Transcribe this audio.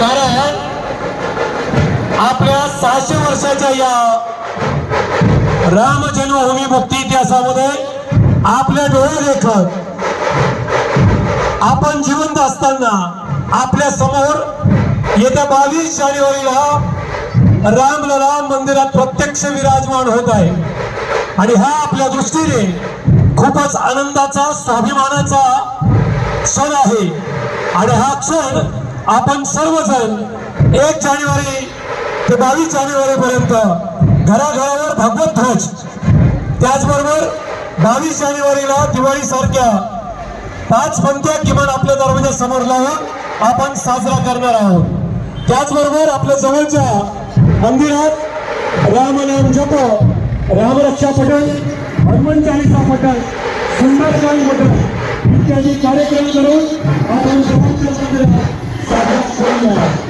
कारण आपल्या सहाशे वर्षाच्या या राम जन्मभूमी मुक्ती इतिहासामध्ये आपल्या डोळे देखत आपण जिवंत असताना आपल्यासमोर येत्या बावीस जानेवारीला रामलला मंदिरात प्रत्यक्ष विराजमान होत आहे. आणि हा आपल्या दृष्टीने खूपच आनंदाचा स्वाभिमानाचा क्षण आहे. आणि हा क्षण आपण सर्वजण एक जानेवारी ते बावीस जानेवारी पर्यंत घराघरावर भगवत ध्वज. त्याचबरोबर बावीस जानेवारीला दिवाळीसारख्या पाच पंथ्या किमान आपल्या दरवाजा समोर लावून आपण साजरा करणार आहोत. त्याचबरोबर आपल्या जवळच्या मंदिरात रामनाम जप रामरक्षा पटल हनुमान चालीसा पटल सुंदरकांड पटल इत्यादी कार्यक्रम करून आपण जवळच्या मंदिरात साजरा करूया